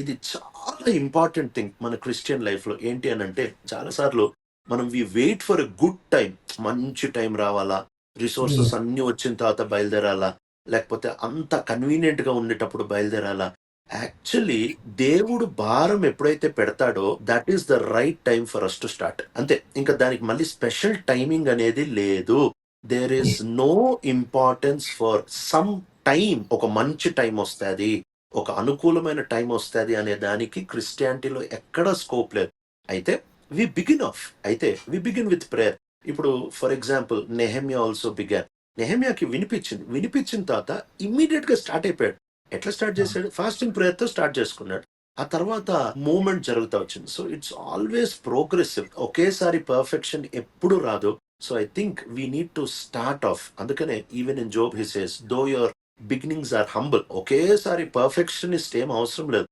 ఇది చాలా important thing మన క్రిస్టియన్ లైఫ్లో. ఏంటి అని అంటే చాలా సార్లు మనం we wait for a good time మంచి టైం రావాలా రిసోర్సెస్ అన్ని వచ్చిన తర్వాత బయలుదేరాలా లేకపోతే అంత కన్వీనియంట్గా ఉండేటప్పుడు బయలుదేరాలా. యాక్చువల్లీ దేవుడు భారం ఎప్పుడైతే పెడతాడో that is the right time for us to start అంతే. ఇంకా దానికి మళ్ళీ స్పెషల్ టైమింగ్ అనేది లేదు. There is no importance for some time ఒక మంచి టైం వస్తుంది. ఒక అనుకూలమైన టైం వస్తుంది అనే దానికి క్రిస్టియానిటీలో ఎక్కడ స్కోప్ లేదు. అయితే వి బిగిన్ ఆఫ్ అయితే వి బిగిన్ విత్ ప్రేయర్ ఇప్పుడు for example Nehemiah also began నెహమ్యాకి వినిపించింది. వినిపించిన తర్వాత ఇమ్మీడియట్గా స్టార్ట్ అయిపోయాడు. ఎట్లా స్టార్ట్ చేశాడు? ఫాస్టింగ్ ప్రేయర్తో స్టార్ట్ చేసుకున్నాడు. ఆ తర్వాత మూమెంట్ జరుగుతూ వచ్చింది. సో ఇట్స్ ఆల్వేస్ ప్రోగ్రెసివ్ ఒకేసారి పర్ఫెక్షన్ ఎప్పుడు రాదు. So I think we need to start off అందుకనే even in Job he says though your beginnings are humble ఒకేసారి పర్ఫెక్షనిస్ట్ ఏం అవసరం లేదు.